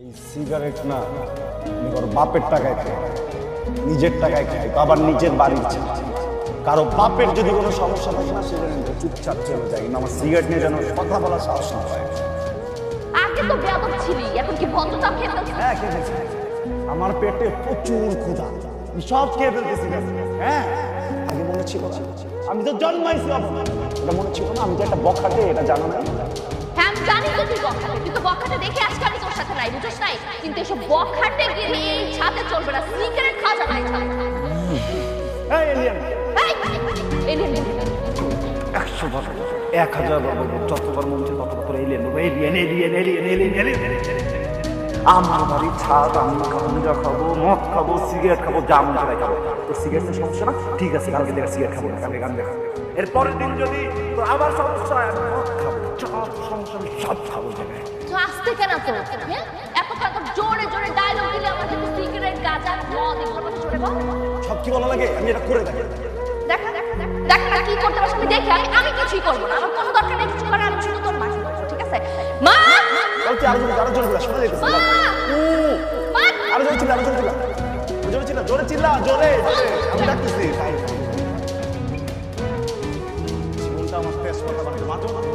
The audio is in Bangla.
এই সিগারেট না ওর বাপের টাকায় খাই। নিজের টাকায় খাই তো আবার নিজের বাড়ির কারও বাপের যদি কোনো সমস্যা থাকে না সেটা নিয়ে চুপচাপ চলে যায় কিন্তু আমার সিগারেট নিয়ে যেন কথা বলা সাহস না হয় আগে তো বেয়াদব ছিলি এখন কি খেয়ে? হ্যাঁ খেয়ে। আমার পেটে প্রচুর ক্ষুধা। সব খেয়ে ফেলতেছি। হ্যাঁ আগে মনে ছিল আমি তো জন্মাইছি এটা মনে ছিল না আমি যে একটা বখাটে এটা জানো না। হ্যাঁ আমি জানি তো তুই বখাটে তুই তো বখাটে দেখে আজকে আমি তোর সাথে নাই বুঝছিস নাই? কিন্তু এসব বখাটে গিয়ে এই ছাদে চলবে না সিগারেট খাওয়া যাবে না এই ছাদে। এলিয়ান। এই, alien বলবি একশো বার এক হাজার বার যতবার মন চায় ততবার করে এলিয়েন বলব alien alien alien alien alien আমার বাড়ির ছাদ আমি গাঞ্জা খাব মদ খাব সিগারেট খাব যা মন চায় খাব। তোর সিগারেটের সমস্যা না? ঠিক আছে কালকে থেকে সিগারেট খাব না কালকে গাঞ্জা খাব। এর দিন যদি আবার সমস্যা হয় আমি মদ খাব সব সমস্যা আমি সব খাব জায়গায় বুঝো কেন তো হ্যাঁ? এখন এখন জোরে জোরে ডায়লগ দিলে আমাকে সিগারেট গাঁজা মদ এগুলো কথা জোরে বল? সব কি বলা লাগে? আমি এটা করে দেখি। দেখ দেখ না কি করতে পারছ দেখি আমি আমি কিছুই করব না আমার কোনো দরকার নেই কিছু করার আমি শুধু তোর মাঝে ঠিক আছে? মা! বলছি আরও জোরে আরও জোরে বলা শোনা যাইতেছে। মা! মা আরও জোরে চিল্লা আরও জোরে চিল্লা। জোরে চিল্লা জোরে চিল্লা জোরে আমি ডাকতেছি ভাই জীবনটা আমার তেজ কথা মানে মাঝে মাঝে